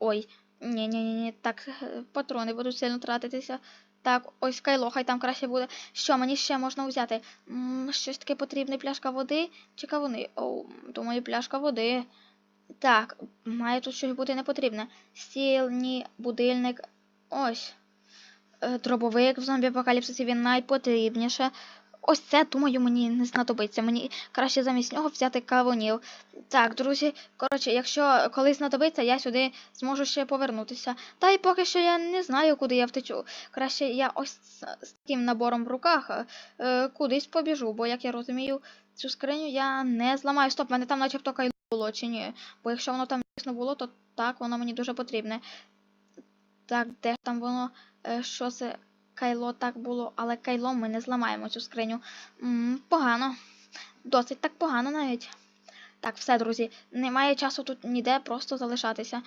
Ой. Ні, ні, ні, ні. Так, е, патрони будуть сильно тратитися. Так, ось кайло, хай там краще буде. Що мені ще можна взяти? М, щось таке потрібне, пляшка води чи кавуни? Оу, думаю, пляшка води. Так, має тут щось бути не потрібне. Стіл, ні, будильник. Ось. Е, Дробовик в зомбі-апокаліпсисі він найпотрібніше. Ось це, думаю, мені не знадобиться. Мені краще замість нього взяти кавунів. Так, друзі, коротше, якщо колись знадобиться, я сюди зможу ще повернутися. Та й поки що я не знаю, куди я втечу. Краще я ось з, таким набором в руках е, кудись побіжу, бо, як я розумію, цю скриню я не зламаю. Стоп, мене там начебто кайло було чи ні. Бо якщо воно там дійсно було, то так, воно мені дуже потрібне. Так, де ж там воно? Е, що це? Кайло так було, але кайло ми не зламаємо цю скриню. м погано. Досить так погано навіть. Так, все, друзі. Немає часу тут ніде просто залишатися.